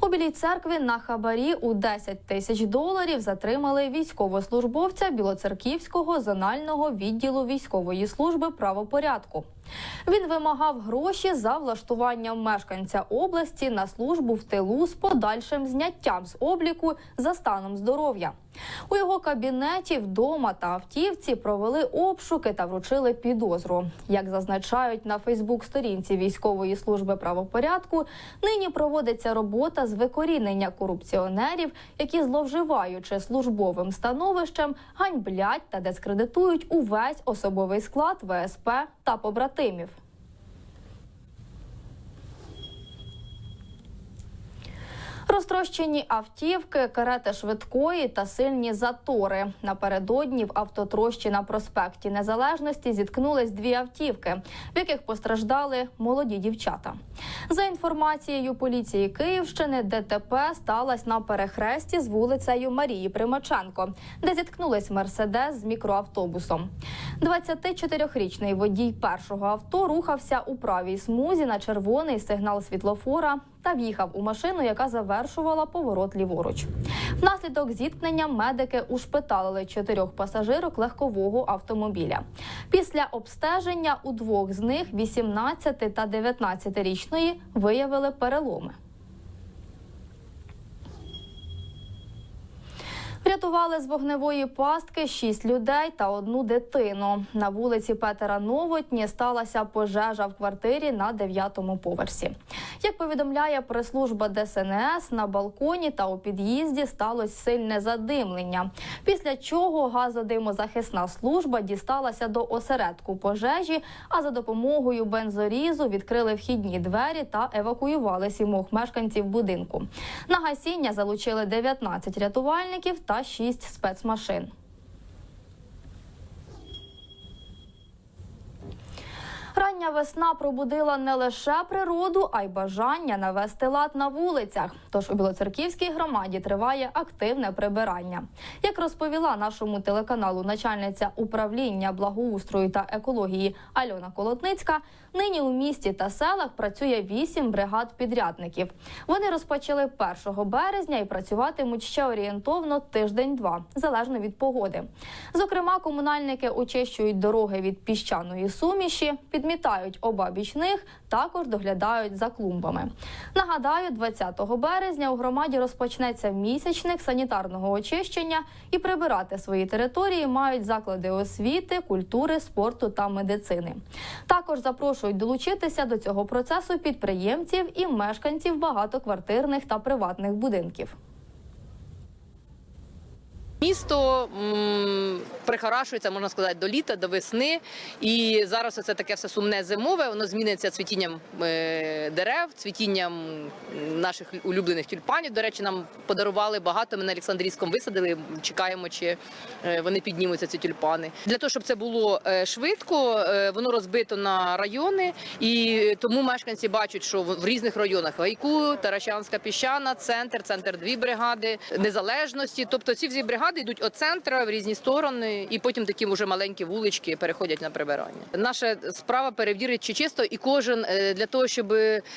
У Білій церкві на хабарі у 10 тисяч доларів затримали військовослужбовця Білоцерківського зонального відділу військової служби правопорядку. Він вимагав гроші за влаштування мешканця області на службу в тилу з подальшим зняттям з обліку за станом здоров'я. У його кабінеті, вдома та автівці провели обшуки та вручили підозру. Як зазначають на Фейсбук-сторінці військової служби правопорядку, нині проводиться робота з викорінення корупціонерів, які зловживаючи службовим становищем, ганьблять та дискредитують увесь особовий склад ВСП та побратимів. Розтрощені автівки, карети швидкої та сильні затори. Напередодні в автотрощі на проспекті Незалежності зіткнулись дві автівки, в яких постраждали молоді дівчата. За інформацією поліції Київщини, ДТП сталося на перехресті з вулицею Марії Примаченко, де зіткнулись мерседес з мікроавтобусом. 24-річний водій першого авто рухався у правій смузі на червоний сигнал світлофора та в'їхав у машину, яка завершувала поворот ліворуч. Внаслідок зіткнення медики ушпиталили чотирьох пасажирок легкового автомобіля. Після обстеження у двох з них 18 та 19-річної виявили переломи. Врятували з вогневої пастки шість людей та одну дитину. На вулиці Петера Новотні сталася пожежа в квартирі на дев'ятому поверсі. Як повідомляє прес-служба ДСНС, на балконі та у під'їзді сталося сильне задимлення. Після чого газодимозахисна служба дісталася до осередку пожежі, а за допомогою бензорізу відкрили вхідні двері та евакуювали сімох мешканців будинку. На гасіння залучили 19 рятувальників та 6 спецмашин. Рання весна пробудила не лише природу, а й бажання навести лад на вулицях. Тож у Білоцерківській громаді триває активне прибирання. Як розповіла нашому телеканалу начальниця управління благоустрою та екології Альона Колотницька, нині у місті та селах працює вісім бригад підрядників. Вони розпочали 1 березня і працюватимуть ще орієнтовно тиждень-два, залежно від погоди. Зокрема, комунальники очищують дороги від піщаної суміші, підмітають обабіч них, також доглядають за клумбами. Нагадаю, 20 березня у громаді розпочнеться місячник санітарного очищення і прибирати свої території мають заклади освіти, культури, спорту та медицини. Також запрошують долучитися до цього процесу підприємців і мешканців багатоквартирних та приватних будинків. Місто м, прихорашується, можна сказати, до літа, до весни. І зараз це таке все сумне зимове. Воно зміниться цвітінням е, дерев, цвітінням наших улюблених тюльпанів. До речі, нам подарували багато. Ми на Олександрійському висадили. Чекаємо, чи е, вони піднімуться ці тюльпани. Для того, щоб це було е, швидко, е, воно розбито на райони, і тому мешканці бачать, що в різних районах Гайку, Таращанська піщана, центр, центр дві бригади, незалежності. Тобто ці всі бригади йдуть від центру в різні сторони, і потім такі вже маленькі вулички переходять на прибирання. Наша справа перевірити, чи чисто, і кожен е, для того, щоб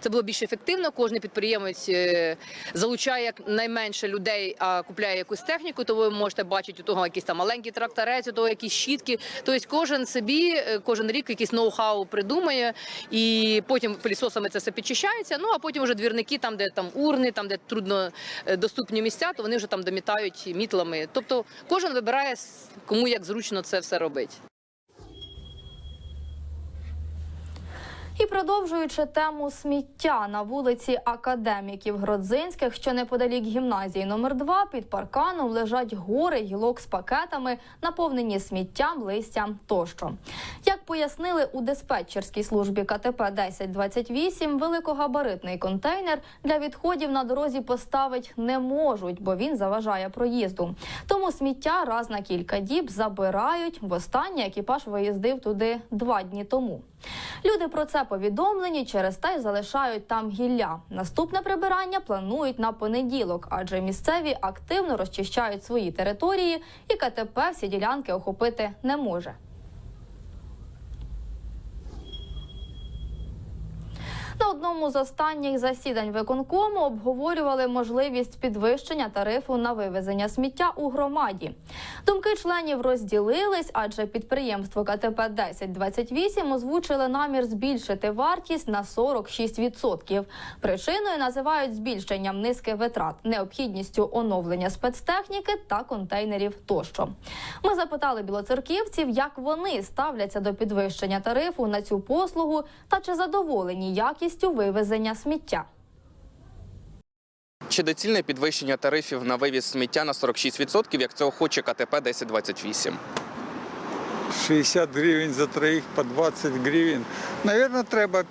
це було більш ефективно, кожен підприємець е, залучає як найменше людей, а купляє якусь техніку. То ви можете бачити у того якийсь там маленький тракторець, у того якісь щітки. Тобто кожен собі, е, кожен рік якийсь ноу-хау придумає, і потім пилісосами це все підчищається. Ну а потім вже двірники, там де там урни, там де трудно доступні місця, то вони вже там домітають мітлами. Тобто кожен вибирає кому як зручно це все робити. І продовжуючи тему сміття на вулиці Академіків Гродзинських, що неподалік гімназії номер 2 під парканом лежать гори гілок з пакетами, наповнені сміттям, листям тощо. Як пояснили у диспетчерській службі КТП 1028, великогабаритний контейнер для відходів на дорозі поставить не можуть, бо він заважає проїзду. Тому сміття раз на кілька діб забирають. Востаннє екіпаж виїздив туди два дні тому. Люди про це повідомлені, через те залишають там гілля. Наступне прибирання планують на понеділок, адже місцеві активно розчищають свої території, і КТП всі ділянки охопити не може. На одному з останніх засідань виконкому обговорювали можливість підвищення тарифу на вивезення сміття у громаді. Думки членів розділились, адже підприємство КТП 1028 озвучили намір збільшити вартість на 46%. Причиною називають збільшенням низки витрат, необхідністю оновлення спецтехніки та контейнерів тощо. Ми запитали білоцерківців, як вони ставляться до підвищення тарифу на цю послугу та чи задоволені якістю вивезення сміття. Чи доцільне підвищення тарифів на вивіз сміття на 46%, як цього хоче КТП 1028? 60 гривень за троїх по 20 гривень. Навірно, треба,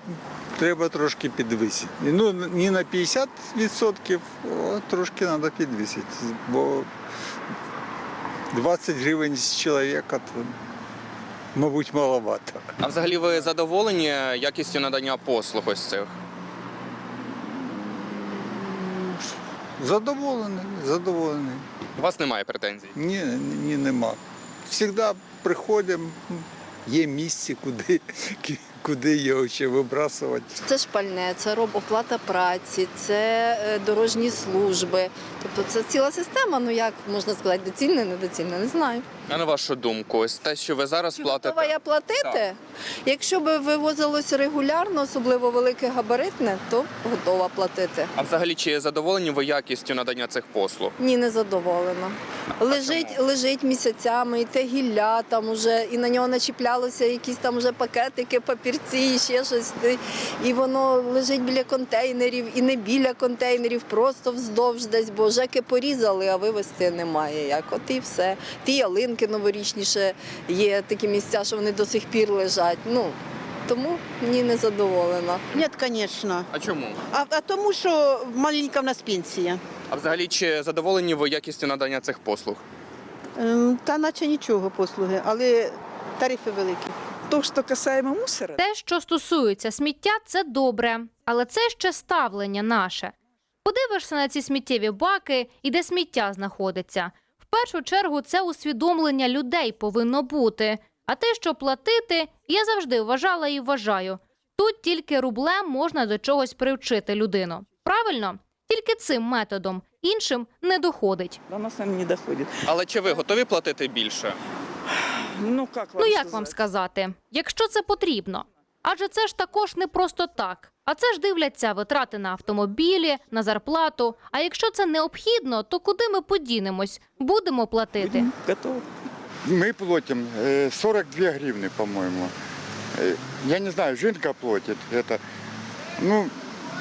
треба трошки підвисити. Ну, не на 50%, а трошки треба підвисити. Бо 20 гривень з чоловіка, то, мабуть, маловато. А взагалі ви задоволені якістю надання послуг ось цих? Задоволений, задоволений. У вас немає претензій? Ні, ні, нема. Завжди приходимо, є місце, куди, куди його ще вибрасувати. Це ж пальне, це роб- оплата праці, це е, дорожні служби. Тобто це ціла система. Ну як можна сказати, доцільне, недоцільне, не знаю. А на вашу думку, ось те, що ви зараз Чи готова я платити? Так. Якщо би вивозилося регулярно, особливо велике габаритне, то готова платити. А взагалі, чи задоволені ви якістю надання цих послуг? Ні, не задоволена. Лежить, лежить місяцями, і те гілля там уже, і на нього начіплялися якісь там уже пакетики, папірці, і ще щось. І- І воно лежить біля контейнерів, і не біля контейнерів, просто вздовж десь, бо жеки порізали, а вивезти немає як. От і все. Ті ялинки новорічніше є такі місця, що вони до сих пір лежать. Ну тому ні, не задоволена. Нет, конечно. А чому? А, а тому, що маленька в нас пенсія. А взагалі, чи задоволені ви якістю надання цих послуг? Ем, Та наче нічого послуги, але тарифи великі. То, що касаємо мусора, Те, що стосується сміття, це добре, але це ще ставлення наше. Подивишся на ці сміттєві баки і де сміття знаходиться. В першу чергу це усвідомлення людей повинно бути. А те, що платити, я завжди вважала і вважаю. Тут тільки рублем можна до чогось привчити людину. Правильно? Тільки цим методом, іншим не доходить. до нас не доходит. Але чи ви готові платити більше? Ну, как вам Ну як сказать? вам сказати, якщо це потрібно? Адже це ж також не просто так. А це ж дивляться витрати на автомобілі, на зарплату. А якщо це необхідно, то куди ми подінемось? Будемо платити. Будем готовы. Мы платим э, 42 гривны, по-моему. Э, Я не знаю, жінка платить это. Ну,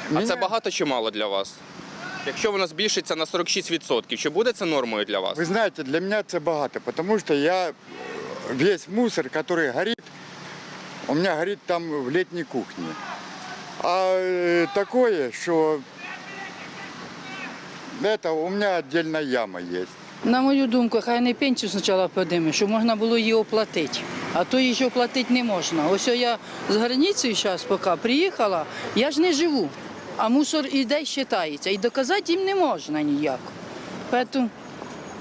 А меня- це багато чи мало для вас? Якщо воно збільшиться на 46%, чи буде це нормою для вас? Ви знаєте, для мене це багато, тому що я э, весь мусор, который горит, у меня горит там в летней кухне. А э, такое, что это у меня отдельная яма есть. На мою думку, хай не пенсію спочатку подиме, щоб можна було її оплатити. А то її ще оплатити не можна. Ось я з границі зараз поки приїхала, я ж не живу, а мусор іде вважається. І доказати їм не можна ніяк. Тому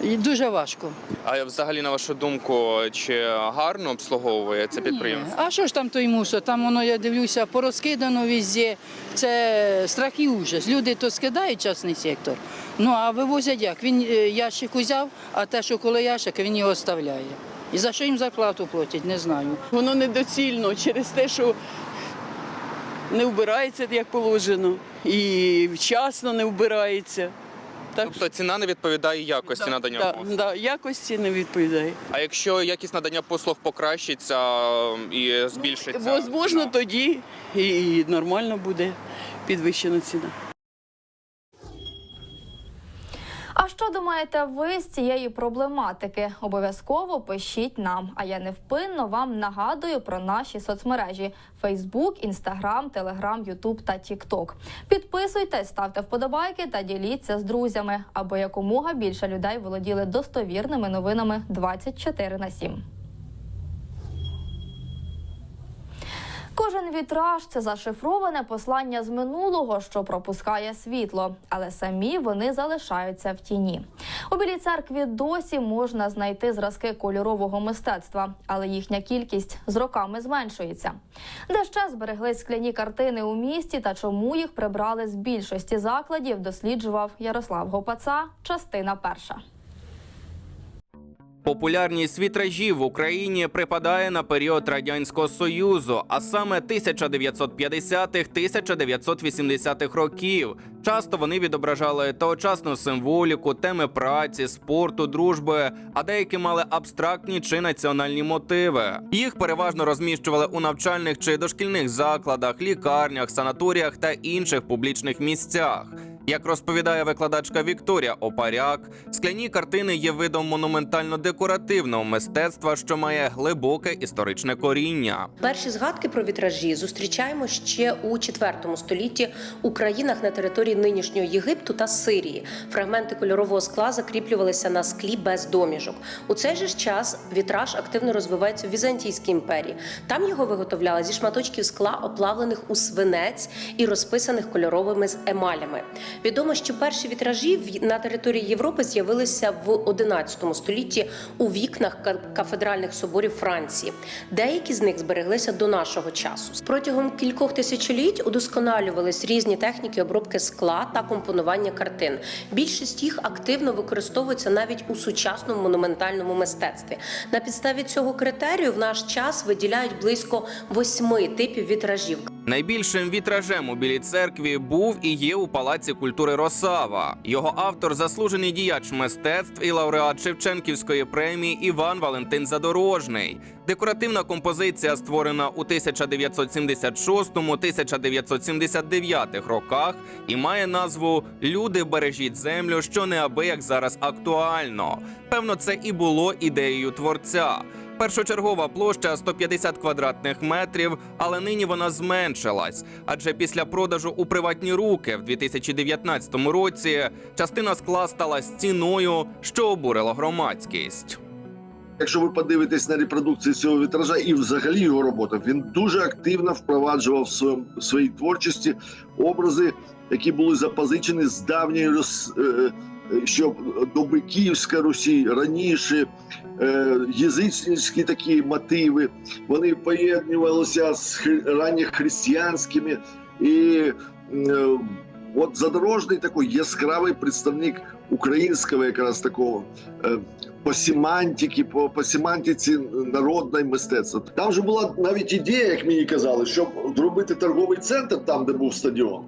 і дуже важко. А взагалі, на вашу думку, чи гарно обслуговує це підприємство? Ні. А що ж там той мусор? Там воно, я дивлюся, порозкидано везде. Це страх і ужас. Люди то скидають частний сектор. Ну а вивозять як? Він е, ящик узяв, а те, що коло ящика, він його оставляє. І за що їм зарплату платять, не знаю. Воно недоцільно через те, що не вбирається як положено, і вчасно не вбирається. Так, Тобто ціна не відповідає якості да, надання да, послуг. да, якості не відповідає. А якщо якість надання послуг покращиться і збільшиться? Возможно, ціна? тоді і нормально буде підвищена ціна. А що думаєте ви з цієї проблематики? Обов'язково пишіть нам. А я невпинно вам нагадую про наші соцмережі: Facebook, Instagram, Telegram, YouTube та TikTok. Підписуйтесь, ставте вподобайки та діліться з друзями, аби якомога більше людей володіли достовірними новинами 24 на 7. Кожен вітраж це зашифроване послання з минулого, що пропускає світло, але самі вони залишаються в тіні. У білій церкві досі можна знайти зразки кольорового мистецтва, але їхня кількість з роками зменшується. Де ще збереглись скляні картини у місті та чому їх прибрали з більшості закладів, досліджував Ярослав Гопаца. Частина перша. Популярність вітражів в Україні припадає на період радянського союзу, а саме 1950-1980-х років. Часто вони відображали тогочасну символіку, теми праці, спорту, дружби, а деякі мали абстрактні чи національні мотиви. Їх переважно розміщували у навчальних чи дошкільних закладах, лікарнях, санаторіях та інших публічних місцях. Як розповідає викладачка Вікторія Опаряк, скляні картини є видом монументально-декоративного мистецтва, що має глибоке історичне коріння. Перші згадки про вітражі зустрічаємо ще у IV столітті у країнах на території нинішнього Єгипту та Сирії. Фрагменти кольорового скла закріплювалися на склі без доміжок. У цей же час вітраж активно розвивається в Візантійській імперії. Там його виготовляли зі шматочків скла, оплавлених у свинець і розписаних кольоровими з емалями. Відомо, що перші вітражі на території Європи з'явилися в XI столітті у вікнах кафедральних соборів Франції. Деякі з них збереглися до нашого часу. Протягом кількох тисячоліть удосконалювались різні техніки обробки скла та компонування картин. Більшість їх активно використовується навіть у сучасному монументальному мистецтві. На підставі цього критерію в наш час виділяють близько восьми типів вітражів. Найбільшим вітражем у Білій церкві був і є у Палаці культури Росава. Його автор заслужений діяч мистецтв і лауреат Шевченківської премії Іван Валентин Задорожний. Декоративна композиція створена у 1976-1979 роках і має назву Люди бережіть землю, що неабияк зараз актуально. Певно, це і було ідеєю творця. Першочергова площа 150 квадратних метрів, але нині вона зменшилась. Адже після продажу у приватні руки в 2019 році частина скла стала стіною, що обурила громадськість. Якщо ви подивитесь на репродукції цього вітража і взагалі його роботу, він дуже активно впроваджував своїй творчості образи, які були запозичені з давньої Рос... е, е, що доби Київської Русі раніше. е, Язичницькі такі мотиви, вони поєднувалися з хри- ранньохристиянськими. І е, от задорожний такий яскравий представник українського якраз такого е, по семантиці, по, по семантиці народної мистецтва. Там же була навіть ідея, як мені казали, щоб зробити торговий центр там, де був стадіон.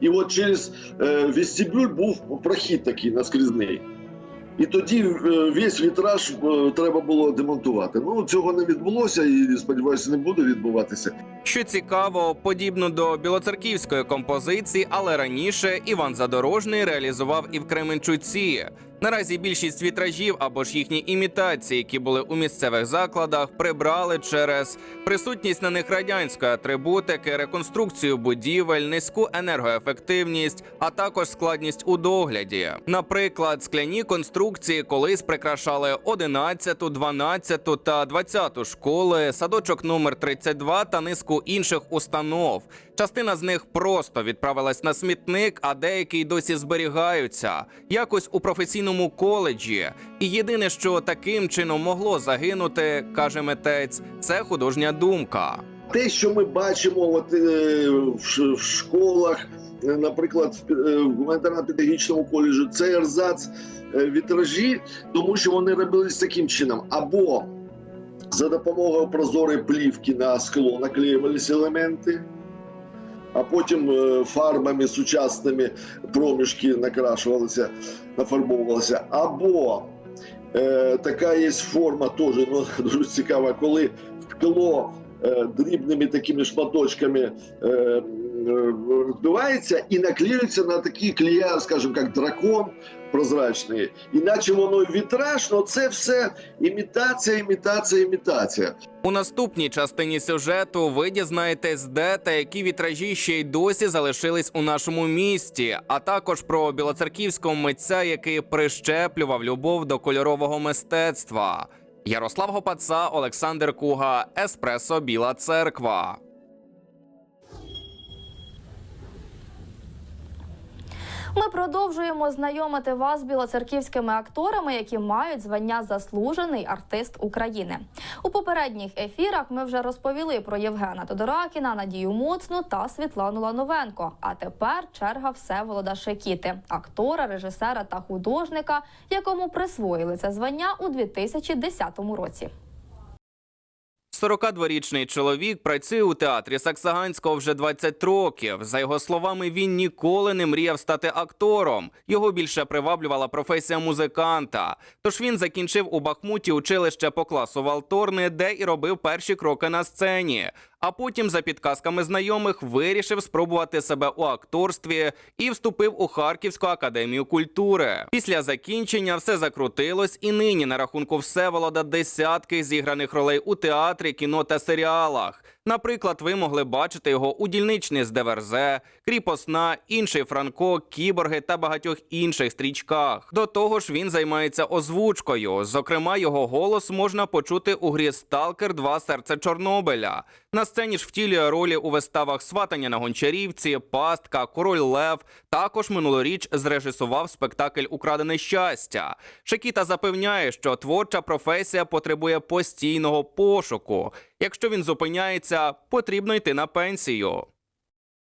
І от через е, вестибюль був прохід такий наскрізний. І тоді е, весь вітраж е, треба було демонтувати. Ну цього не відбулося і сподіваюся, не буде відбуватися. Що цікаво, подібно до білоцерківської композиції, але раніше Іван Задорожний реалізував і в Кременчуці. Наразі більшість вітражів або ж їхні імітації, які були у місцевих закладах, прибрали через присутність на них радянської атрибутики, реконструкцію будівель, низьку енергоефективність, а також складність у догляді. Наприклад, скляні конструкції колись прикрашали 11, 12 та 20 школи, садочок номер 32 та низку інших установ. Частина з них просто відправилась на смітник, а деякі й досі зберігаються, якось у професійному коледжі. І єдине, що таким чином могло загинути, каже митець, це художня думка. те, що ми бачимо от, е, в, в школах, е, наприклад, в, е, в гуманітарно-педагогічному коледжі, це ерзац е, вітражі, тому що вони робились таким чином. Або за допомогою прозорої плівки на скло наклеювалися елементи, а потім е, фарбами сучасними проміжки накрашувалися, нафарбовувалися. Або е, така є форма, теж ну, дуже цікава, коли скло е, дрібними такими шматочками е, е, розбивається і наклеюється на такі клея, скажімо, як дракон прозрачний. Іначе воно вітраж, але це все імітація, імітація, імітація. У наступній частині сюжету ви дізнаєтесь, де та які вітражі ще й досі залишились у нашому місті, а також про білоцерківського митця, який прищеплював любов до кольорового мистецтва. Ярослав Гопаца, Олександр Куга, Еспресо Біла Церква. Ми продовжуємо знайомити вас з білоцерківськими акторами, які мають звання заслужений артист України. У попередніх ефірах ми вже розповіли про Євгена Тодоракіна, Надію Моцну та Світлану Лановенко. А тепер черга Всеволода Шекіти, актора, режисера та художника, якому присвоїли це звання у 2010 році. 42-річний чоловік працює у театрі Саксаганського вже 20 років. За його словами, він ніколи не мріяв стати актором. Його більше приваблювала професія музиканта. Тож він закінчив у Бахмуті училище по класу Валторни, де і робив перші кроки на сцені. А потім, за підказками знайомих, вирішив спробувати себе у акторстві і вступив у Харківську академію культури. Після закінчення все закрутилось, і нині на рахунку Всеволода десятки зіграних ролей у театрі, кіно та серіалах. Наприклад, ви могли бачити його у дільничні з Деверзе, Кріпосна, інший Франко, Кіборги та багатьох інших стрічках. До того ж, він займається озвучкою. Зокрема, його голос можна почути у грі Сталкер 2 серце Чорнобиля. На сцені ж втілює ролі у виставах Сватання на гончарівці, Пастка, Король Лев. Також минулоріч зрежисував спектакль Украдене щастя. Шекіта запевняє, що творча професія потребує постійного пошуку. Якщо він зупиняється, потрібно йти на пенсію.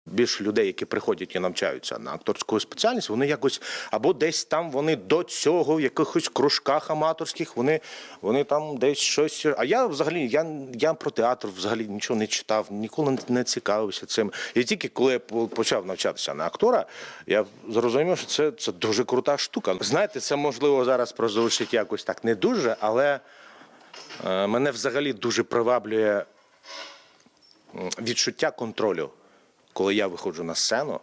Більше людей, які приходять і навчаються на акторську спеціальність, вони якось або десь там вони до цього в якихось кружках аматорських, вони, вони там десь щось. А я взагалі я, я про театр взагалі нічого не читав, ніколи не цікавився цим. І тільки коли я почав навчатися на актора, я зрозумів, що це, це дуже крута штука. Знаєте, це можливо зараз прозвучить якось так не дуже, але е, мене взагалі дуже приваблює відчуття контролю, коли я виходжу на сцену,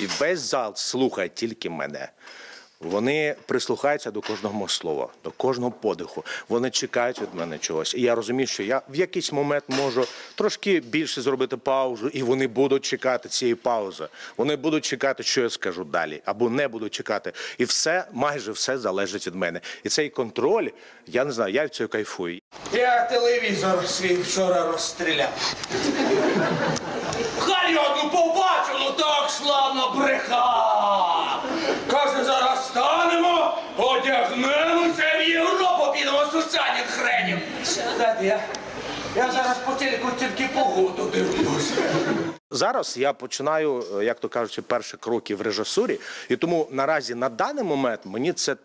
і весь зал слухає тільки мене. Вони прислухаються до кожного слова, до кожного подиху. Вони чекають від мене чогось. І я розумію, що я в якийсь момент можу трошки більше зробити паузу, і вони будуть чекати цієї паузи. Вони будуть чекати, що я скажу далі, або не будуть чекати. І все, майже все залежить від мене. І цей контроль, я не знаю, я від цього кайфую. Я телевізор свій вчора розстріляв. Хай я одну побачу, ну так славно брехав. Каже, зараз станемо, одягнемося в Європу підемо сусанів хренів. Знаєте, я, я зараз по телеку тільки погоду дивлюсь. Зараз я починаю, е, як то кажучи, перші кроки в режисурі, і тому наразі на даний момент мені це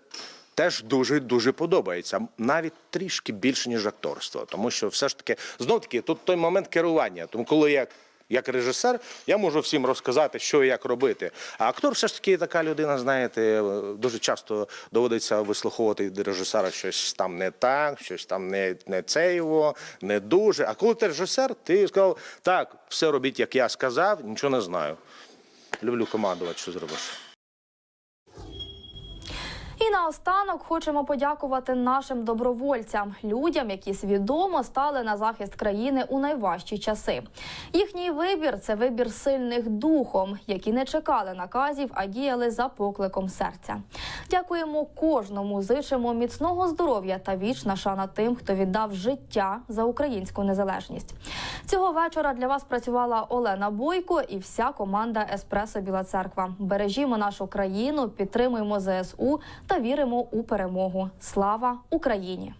теж дуже дуже подобається, навіть трішки більше ніж акторство, тому що все ж таки знов таки тут той момент керування. Тому коли я як режисер, я можу всім розказати, що і як робити. А актор все ж таки така людина, знаєте, дуже часто доводиться вислуховувати від режисера щось там не так, щось там не, не це його, не дуже. А коли ти режисер, ти сказав, так, все робіть, як я сказав, нічого не знаю. Люблю командувати, що зробиш. Наостанок хочемо подякувати нашим добровольцям, людям, які свідомо стали на захист країни у найважчі часи. Їхній вибір це вибір сильних духом, які не чекали наказів, а діяли за покликом серця. Дякуємо кожному, зичимо міцного здоров'я та вічна шана тим, хто віддав життя за українську незалежність. Цього вечора для вас працювала Олена Бойко і вся команда Еспресо Біла Церква. Бережімо нашу країну, підтримуємо ЗСУ та віримо у перемогу. Слава Україні!